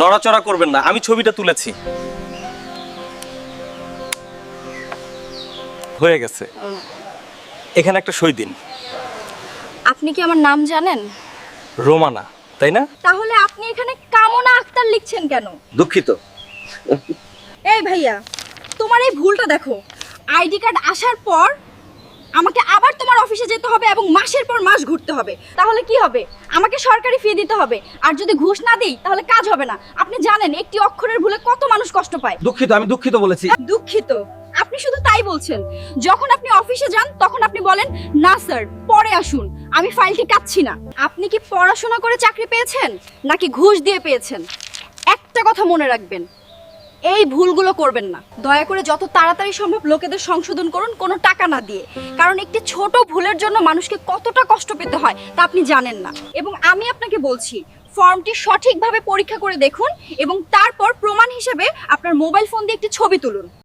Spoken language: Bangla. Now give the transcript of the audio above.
নড়াচড়া করবেন না আমি ছবিটা তুলেছি। হয়ে গেছে। এখানে একটা সই দিন। আপনি কি আমার নাম জানেন? রোমানা তাই না? তাহলে আপনি এখানে কামনা আক্তার লিখছেন কেন? দুঃখিত। এই ভাইয়া তোমার এই ভুলটা দেখো। আইডি কার্ড আসার পর আমাকে আবার তোমার অফিসে যেতে হবে এবং মাসের পর মাস ঘুরতে হবে। তাহলে কি হবে? আমাকে সরকারি ফি দিতে হবে। আর যদি ঘুষ না দিই তাহলে কাজ হবে না। আপনি জানেন একটি অক্ষরের ভুলে কত মানুষ কষ্ট পায়। দুঃখিত আমি দুঃখিত বলেছি। দুঃখিত। আপনি শুধু তাই বলছেন। যখন আপনি অফিসে যান তখন আপনি বলেন না স্যার পরে আসুন। আমি ফাইলটি কাটছি না। আপনি কি পড়াশোনা করে চাকরি পেয়েছেন? নাকি ঘুষ দিয়ে পেয়েছেন? একটা কথা মনে রাখবেন। এই ভুলগুলো করবেন না। দয়া করে যত তাড়াতাড়ি সম্ভব লোকেদের সংশোধন করুন, কোনো টাকা না দিয়ে। কারণ একটি ছোট ভুলের জন্য মানুষকে কতটা কষ্ট পেতে হয় তা আপনি জানেন না। এবং আমি আপনাকে বলছি, ফর্মটি সঠিকভাবে পরীক্ষা করে দেখুন এবং তারপর প্রমাণ হিসেবে আপনার মোবাইল ফোন দিয়ে একটি ছবি তুলুন।